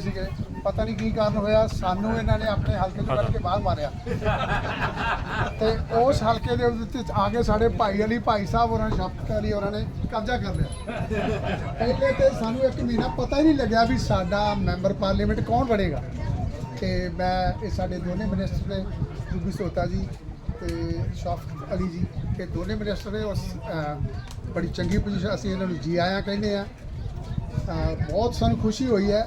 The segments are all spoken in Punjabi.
ਸੀਗੇ। ਪਤਾ ਨਹੀਂ ਕੀ ਕਾਰਨ ਹੋਇਆ, ਸਾਨੂੰ ਇਹਨਾਂ ਨੇ ਆਪਣੇ ਹਲਕੇ ਤੋਂ ਕੱਢ ਕੇ ਬਾਹਰ ਮਾਰਿਆ। ਤੇ ਉਸ ਹਲਕੇ ਦੇ ਉੱਤੇ ਆ ਕੇ ਸਾਡੇ ਭਾਈ ਅਲੀ, ਭਾਈ ਸਾਹਿਬ ਉਹਨਾਂ ਨੇ ਸ਼ਫਕਤ ਅਲੀ ਉਹਨਾਂ ਨੇ ਕਬਜ਼ਾ ਕਰ ਲਿਆ। ਪਹਿਲੇ ਤੇ ਸਾਨੂੰ ਇੱਕ ਮਹੀਨਾ ਪਤਾ ਹੀ ਨਹੀਂ ਲੱਗਿਆ ਵੀ ਸਾਡਾ ਮੈਂਬਰ ਪਾਰਲੀਮੈਂਟ ਕੌਣ ਬਣੇਗਾ। ਤੇ ਮੈਂ ਇਹ ਸਾਡੇ ਦੋਨੇ ਮਿਨਿਸਟਰ ਨੇ ਜੁਗੀ ਸੋਤਾ ਜੀ ਤੇ ਸ਼ਾਫ਼ਤ ਅਲੀ ਜੀ, ਇਹ ਦੋਨੇ ਮਿਨਿਸਟਰ ਨੇ ਉਸ ਬੜੀ ਚੰਗੀ ਪੋਜੀਸ਼ਨ ਅਸੀਂ ਇਹਨਾਂ ਨੂੰ ਜੀ ਆਇਆਂ ਕਹਿੰਦੇ ਆ ਬਹੁਤ ਸਾਨੂੰ ਖੁਸ਼ੀ ਹੋਈ ਹੈ।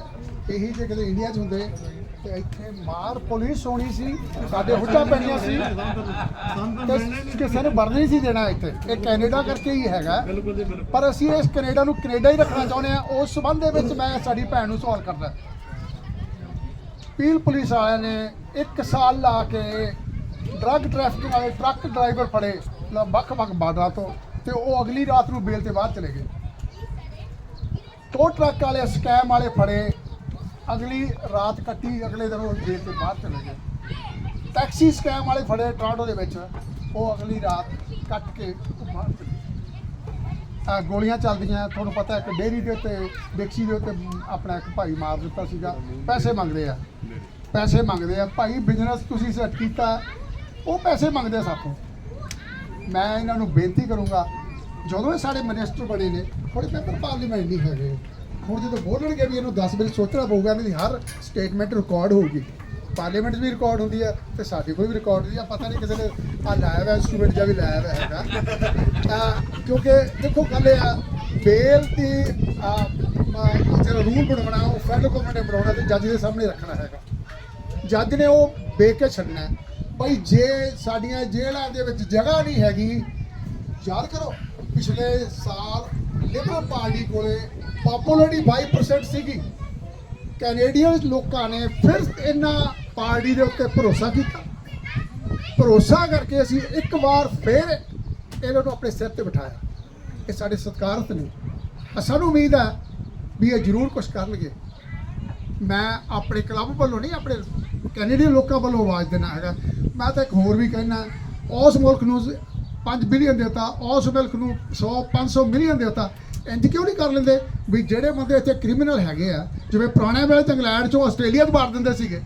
ਇਹੀ ਜੇ ਕਦੇ ਇੰਡੀਆ 'ਚ ਹੁੰਦੇ, ਤੇ ਇੱਥੇ ਮਾਰ ਪੁਲਿਸ ਹੋਣੀ ਸੀ, ਸਾਡੇ ਹੁੱਟਾਂ ਪੈਣੀਆਂ ਸੀ। ਤੇ ਕਿਸੇ ਨੇ ਵੜਨ ਨਹੀਂ ਸੀ ਦੇਣਾ ਇੱਥੇ। ਇਹ ਕੈਨੇਡਾ ਕਰਕੇ ਹੀ ਹੈਗਾ। ਪਰ ਅਸੀਂ ਇਸ ਕੈਨੇਡਾ ਨੂੰ ਕੈਨੇਡਾ ਹੀ ਰੱਖਣਾ ਚਾਹੁੰਦੇ ਆ ਉਸ ਸਬੰਧ ਦੇ ਵਿੱਚ ਮੈਂ ਸਾਡੀ ਭੈਣ ਨੂੰ ਸਵਾਲ ਕਰਦਾ ਪੀਲ ਪੁਲਿਸ ਵਾਲਿਆਂ ਨੇ 1 ਸਾਲ ਲਾ ਕੇ ਡਰੱਗ ਟ੍ਰੈਫਿਕਿੰਗ ਵਾਲੇ ਟਰੱਕ ਡਰਾਈਵਰ ਫੜੇ ਵੱਖ-ਵੱਖ ਬਾਰਡਰਾਂ ਤੋਂ, ਤੇ ਉਹ ਅਗਲੀ ਰਾਤ ਨੂੰ ਬੇਲ ਤੇ ਬਾਹਰ ਚਲੇ ਗਏ। ਟੋ ਟਰੱਕ ਵਾਲੇ ਸਕੈਮ ਵਾਲੇ ਫੜੇ। ਅਗਲੀ ਰਾਤ ਕੱਟੀ, ਅਗਲੇ ਦਿਨ ਉਹ ਜੇਲ੍ਹ ਤੋਂ ਬਾਹਰ ਚਲੇ ਗਏ। ਟੈਕਸੀ ਸਕੈਮ ਵਾਲੇ ਫੜੇ ਟੋਰਾਂਟੋ ਦੇ ਵਿੱਚ। ਉਹ ਅਗਲੀ ਰਾਤ ਕੱਟ ਕੇ ਉਹ ਬਾਹਰ ਚਲੇ ਗਏ। ਆ ਗੋਲੀਆਂ ਚੱਲਦੀਆਂ। ਤੁਹਾਨੂੰ ਪਤਾ ਇੱਕ ਡੇਰੀ ਦੇ ਉੱਤੇ ਡੇਕਸੀ ਦੇ ਉੱਤੇ ਆਪਣਾ ਇੱਕ ਭਾਈ ਮਾਰ ਦਿੱਤਾ ਸੀਗਾ। ਪੈਸੇ ਮੰਗਦੇ ਆ। ਪੈਸੇ ਮੰਗਦੇ ਆ। ਭਾਈ ਬਿਜ਼ਨਸ ਤੁਸੀਂ ਸੈੱਟ ਕੀਤਾ। ਉਹ ਪੈਸੇ ਮੰਗਦੇ ਆ ਸਾਥੋਂ। ਮੈਂ ਇਹਨਾਂ ਨੂੰ ਬੇਨਤੀ ਕਰੂੰਗਾ, ਜਦੋਂ ਇਹ ਸਾਡੇ ਮਿਨਿਸਟਰ ਬਣੇ ਨੇ ਥੋੜੇ ਮੈਂਬਰ ਪਾਰਲੀਮੈਂਟ ਨਹੀਂ ਹੈਗੇ। ਹੁਣ ਜਦੋਂ ਬੋਲਣਗੇ ਵੀ ਇਹਨੂੰ 10 ਵਾਰੀ ਸੋਚਣਾ ਪਊਗਾ ਇਹਨਾਂ ਦੀ ਹਰ ਸਟੇਟਮੈਂਟ ਰਿਕਾਰਡ ਹੋਊਗੀ। ਪਾਰਲੀਮੈਂਟ 'ਚ ਵੀ ਰਿਕਾਰਡ ਹੁੰਦੀ ਹੈ ਤੇ ਸਾਡੇ ਕੋਲ ਵੀ ਰਿਕਾਰਡ ਹੁੰਦੀ ਆ, ਪਤਾ ਨਹੀਂ ਕਿਸੇ ਨੇ ਆ ਲਾਇਆ ਹੋਇਆ ਇੰਸਟਰੂਮੈਂਟ ਜਾਂ ਵੀ ਲਾਇਆ ਹੋਇਆ ਹੈਗਾ। ਤਾਂ ਕਿਉਂਕਿ ਦੇਖੋ ਗੱਲ ਇਹ ਆ ਬੇਲ ਦੀ ਜਿਹੜਾ ਰੂਲ ਬਣਾਉਣਾ, ਉਹ ਫੈਡਰਲ ਗਵਰਨਮੈਂਟ ਨੇ ਬਣਾਉਣਾ ਤੇ ਜੱਜ ਦੇ ਸਾਹਮਣੇ ਰੱਖਣਾ ਹੈਗਾ। ਜੱਜ ਨੇ ਉਹ ਵੇਖ ਕੇ ਛੱਡਣਾ ਭਾਈ ਜੇ ਸਾਡੀਆਂ ਜੇਲ੍ਹਾਂ ਦੇ ਵਿੱਚ ਜਗ੍ਹਾ ਨਹੀਂ ਹੈਗੀ, ਯਾਦ ਕਰੋ, ਪਿਛਲੇ ਸਾਲ ਲਿਬਰਲ ਪਾਰਟੀ ਕੋਲੇ ਪਪੂਲੈਰਿਟੀ 5% ਸੀਗੀ। ਕੈਨੇਡੀਅਨ ਲੋਕਾਂ ਨੇ ਫਿਰ ਇਹਨਾਂ ਪਾਰਟੀ ਦੇ ਉੱਤੇ ਭਰੋਸਾ ਕੀਤਾ। ਭਰੋਸਾ ਕਰਕੇ ਅਸੀਂ ਇੱਕ ਵਾਰ ਫਿਰ ਇਹਨਾਂ ਨੂੰ ਆਪਣੇ ਸਿਰ ਤੇ ਬਿਠਾਇਆ। ਇਹ ਸਾਡੇ ਸਤਿਕਾਰਤ ਨੇ। ਸਾਨੂੰ ਉਮੀਦ ਹੈ ਵੀ ਇਹ ਜ਼ਰੂਰ ਕੁਝ ਕਰਨਗੇ। ਮੈਂ ਆਪਣੇ ਕਲੱਬ ਵੱਲੋਂ ਨਹੀਂ, ਆਪਣੇ ਕੈਨੇਡੀਅਨ ਲੋਕਾਂ ਵੱਲੋਂ ਆਵਾਜ਼ ਦੇਣਾ ਹੈਗਾ। ਮੈਂ ਤਾਂ ਇੱਕ ਹੋਰ ਵੀ ਕਹਿਣਾ ਉਸ ਮੁਲਕ ਨੂੰ 5 ਬਿਲੀਅਨ ਦੇਤਾ ਉਸ ਮੁਲਕ ਨੂੰ 100 500 ਮਿਲੀਅਨ ਦੇਤਾ। ਇੰਜ ਕਿਉਂ ਨਹੀਂ ਕਰ ਲੈਂਦੇ? ਵੀ ਜਿਹੜੇ ਬੰਦੇ ਇੱਥੇ ਕ੍ਰਿਮੀਨਲ ਹੈਗੇ ਆ, ਜਿਵੇਂ ਪੁਰਾਣੇ ਵੇਲੇ ਚ ਇੰਗਲੈਂਡ ਚੋਂ ਆਸਟ੍ਰੇਲੀਆ ਤੋਂ ਮਾਰ ਦਿੰਦੇ ਸੀਗੇ,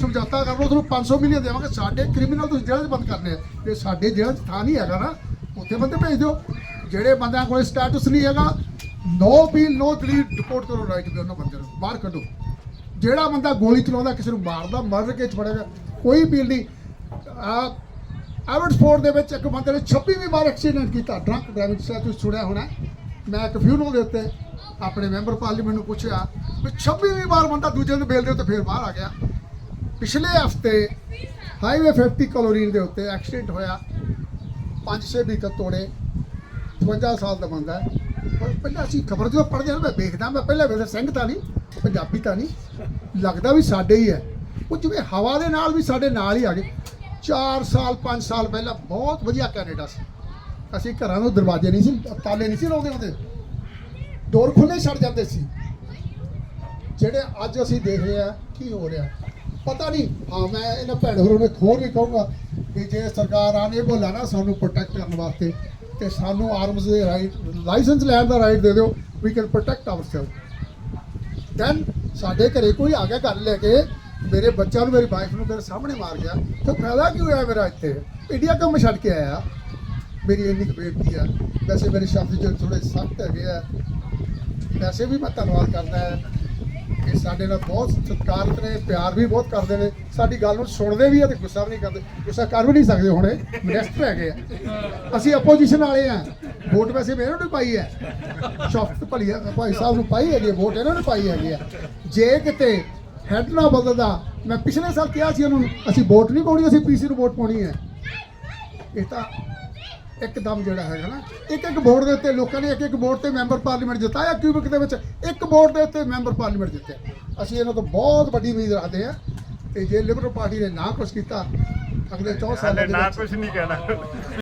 ਸਮਝੌਤਾ ਕਰ ਲਓ ਤੁਹਾਨੂੰ 500 ਮਿਲੀਅਨ ਦੇਵਾਂਗੇ, ਸਾਡੇ ਕ੍ਰਿਮੀਨਲ ਤੁਸੀਂ ਜੇਲ੍ਹ 'ਚ ਬੰਦ ਕਰਨੇ ਆ। ਤੇ ਸਾਡੇ ਜੇਲ੍ਹ 'ਚ ਥਾਂ ਨਹੀਂ ਹੈਗਾ ਨਾ, ਉੱਥੇ ਬੰਦੇ ਭੇਜ ਦਿਓ। ਜਿਹੜੇ ਬੰਦਿਆਂ ਕੋਲ ਸਟੇਟਸ ਨਹੀਂ ਹੈਗਾ no appeal no delete report ਕਰੋ ਰਾਈਟ ਦੇ ਉਹਨਾਂ ਬੰਦੇ ਨੂੰ, ਬਾਹਰ ਕੱਢੋ। ਜਿਹੜਾ ਬੰਦਾ ਗੋਲੀ ਚਲਾਉਂਦਾ, ਕਿਸੇ ਨੂੰ ਮਾਰਦਾ ਮਰ ਕੇ ਚ ਫੜੇਗਾ ਕੋਈ ਅਪੀਲ ਨਹੀਂ। ਆ ਐਵਰਟਸਫੋਰਡ ਦੇ ਵਿੱਚ ਇੱਕ ਬੰਦੇ ਨੇ 26ਵੀਂ ਵਾਰ ਐਕਸੀਡੈਂਟ ਕੀਤਾ ਡਰੰਕ ਡਰਾਈਵਿੰਗ ਸੇ ਤੁਸੀਂ ਸੁਣਿਆ ਹੋਣਾ। ਮੈਂ ਇੱਕ ਫਿਊਨਲ ਦੇ ਉੱਤੇ ਆਪਣੇ ਮੈਂਬਰ ਪਾਰਲੀਮੈਂਟ ਨੂੰ ਪੁੱਛਿਆ ਵੀ 26ਵੀਂ ਵਾਰ ਬੰਦਾ ਦੂਜੇ ਨੂੰ ਬੇਲ ਦੇ ਉੱਤੇ ਫੇਰ ਬਾਹਰ ਆ ਗਿਆ। ਪਿਛਲੇ ਹਫ਼ਤੇ ਹਾਈਵੇ 50 ਕਲੋਰੀਨ ਦੇ ਉੱਤੇ ਐਕਸੀਡੈਂਟ ਹੋਇਆ। ਪੰਜ ਛੇ ਵਹੀਕਲ ਤੋੜੇ। 52 ਸਾਲ ਦਾ ਬੰਦਾ ਪਰ ਪਹਿਲਾਂ ਅਸੀਂ ਖਬਰ ਜਦੋਂ ਪੜ੍ਹਦੇ ਹਾਂ ਮੈਂ ਵੇਖਦਾ ਮੈਂ ਪਹਿਲਾਂ ਵੇਖਦਾ, ਸਿੰਘ ਤਾਂ ਨਹੀਂ ਪੰਜਾਬੀ ਤਾਂ ਨਹੀਂ। ਲੱਗਦਾ ਵੀ ਸਾਡੇ ਹੀ ਹੈ। ਉਹ ਜਿਵੇਂ ਹਵਾ ਦੇ ਨਾਲ ਵੀ ਸਾਡੇ ਨਾਲ ਹੀ ਆ ਗਏ। 4 ਸਾਲ 5 ਸਾਲ ਪਹਿਲਾਂ ਬਹੁਤ ਵਧੀਆ ਕੈਨੇਡਾ ਸੀ। ਅਸੀਂ ਘਰਾਂ ਨੂੰ ਦਰਵਾਜ਼ੇ ਨਹੀਂ ਸੀ, ਤਾਲੇ ਨਹੀਂ ਸੀ ਲਾਉਂਦੇ ਹੁੰਦੇ ਡੋਰ ਖੁੱਲੇ ਛੱਡ ਜਾਂਦੇ ਸੀ। ਜਿਹੜੇ ਅੱਜ ਅਸੀਂ ਦੇਖ ਰਹੇ ਆ ਕੀ ਹੋ ਰਿਹਾ? ਪਤਾ ਨਹੀਂ। ਹਾਂ, ਮੈਂ ਇਹਨਾਂ ਭੈਣ ਹੋਰਾਂ ਨੂੰ ਖੋਰ ਵੀ ਕਹੂੰਗਾ ਕਿ ਜੇ ਸਰਕਾਰ ਆਨੇ ਬੋਲਾ ਨਾ ਸਾਨੂੰ ਪ੍ਰੋਟੈਕਟ ਕਰਨ ਵਾਸਤੇ ਤੇ ਸਾਨੂੰ ਆਰਮਸ ਦੇ ਰਾਈਟ ਲਾਇਸੈਂਸ ਲੈਣ ਦਾ ਰਾਈਟ ਦੇ ਦਿਓ। We can protect ourself then ਸਾਡੇ ਘਰੇ ਕੋਈ ਆ ਗਿਆ ਗੱਲ ਲੈ ਕੇ, ਮੇਰੇ ਬੱਚਿਆਂ ਨੂੰ, ਮੇਰੀ ਵਾਈਫ ਨੂੰ ਮੇਰੇ ਸਾਹਮਣੇ ਮਾਰ ਗਿਆ। ਤਾਂ ਫਾਇਦਾ ਕੀ ਹੋਇਆ ਮੇਰਾ ਇੱਥੇ? ਇੰਡੀਆ ਕੰਮ ਛੱਡ ਕੇ ਆਇਆ। ਮੇਰੀ ਇੰਨੀ ਕੁ ਬੇਨਤੀ ਆ। ਵੈਸੇ ਮੇਰੇ ਸ਼ਬਦ ਜਿਹੜੇ ਥੋੜੇ ਸਖਤ ਹੈਗੇ ਆ। ਵੈਸੇ ਵੀ ਮੈਂ ਧੰਨਵਾਦ ਕਰਦਾ ਹੈ ਕਿ ਸਾਡੇ ਨਾਲ ਬਹੁਤ ਸਤਿਕਾਰਤ ਨੇ ਪਿਆਰ ਵੀ ਬਹੁਤ ਕਰਦੇ ਨੇ। ਸਾਡੀ ਗੱਲ ਨੂੰ ਸੁਣਦੇ ਵੀ ਆ ਤੇ ਗੁੱਸਾ ਵੀ ਨਹੀਂ ਕਰਦੇ। ਗੁੱਸਾ ਕਰ ਵੀ ਨਹੀਂ ਸਕਦੇ ਹੁਣੇ ਮਿਨਿਸਟਰ ਹੈਗੇ ਆ। ਅਸੀਂ ਆਪੋਜੀਸ਼ਨ ਵਾਲੇ ਆ। ਵੋਟ ਵੈਸੇ ਮੈਂ ਇਹਨਾਂ ਨੂੰ ਪਾਈ ਹੈ। ਸ਼ੌਕਤ ਭਲੀ ਭਾਈ ਸਾਹਿਬ ਨੂੰ ਪਾਈ ਹੈਗੀ ਹੈ, ਵੋਟ ਇਹਨਾਂ ਨੂੰ ਪਾਈ ਹੈਗੀ ਆ ਜੇ ਕਿਤੇ ਹੈਡ ਨਾ ਬਦਲਦਾ ਮੈਂ ਪਿਛਲੇ ਸਾਲ ਕਿਹਾ ਸੀ ਉਹਨਾਂ ਨੂੰ ਅਸੀਂ ਵੋਟ ਨਹੀਂ ਪਾਉਣੀ ਅਸੀਂ ਪੀਸੀ ਨੂੰ ਵੋਟ ਪਾਉਣੀ ਹੈ। ਇਹ ਤਾਂ ਇੱਕਦਮ ਜਿਹੜਾ ਹੈਗਾ ਨਾ? ਇੱਕ ਇੱਕ ਵੋਟ ਦੇ ਉੱਤੇ ਲੋਕਾਂ ਨੇ ਇੱਕ ਇੱਕ ਵੋਟ ਤੇ ਮੈਂਬਰ ਪਾਰਲੀਮੈਂਟ ਜਿਤਾਇਆ ਕਿਊਬਿਕ ਦੇ ਵਿੱਚ ਇੱਕ ਵੋਟ ਦੇ ਉੱਤੇ ਮੈਂਬਰ ਪਾਰਲੀਮੈਂਟ ਜਿੱਤਿਆ। ਅਸੀਂ ਇਹਨਾਂ ਤੋਂ ਬਹੁਤ ਵੱਡੀ ਉਮੀਦ ਰੱਖਦੇ ਹਾਂ ਤੇ ਜੇ ਲਿਬਰਲ ਪਾਰਟੀ ਨੇ ਨਾ ਕੁਝ ਕੀਤਾ ਅਗਲੇ 4 ਸਾਲਾਂ ਦੇ ਨਾ ਕੁਝ ਨਹੀਂ ਕਹਿਣਾ।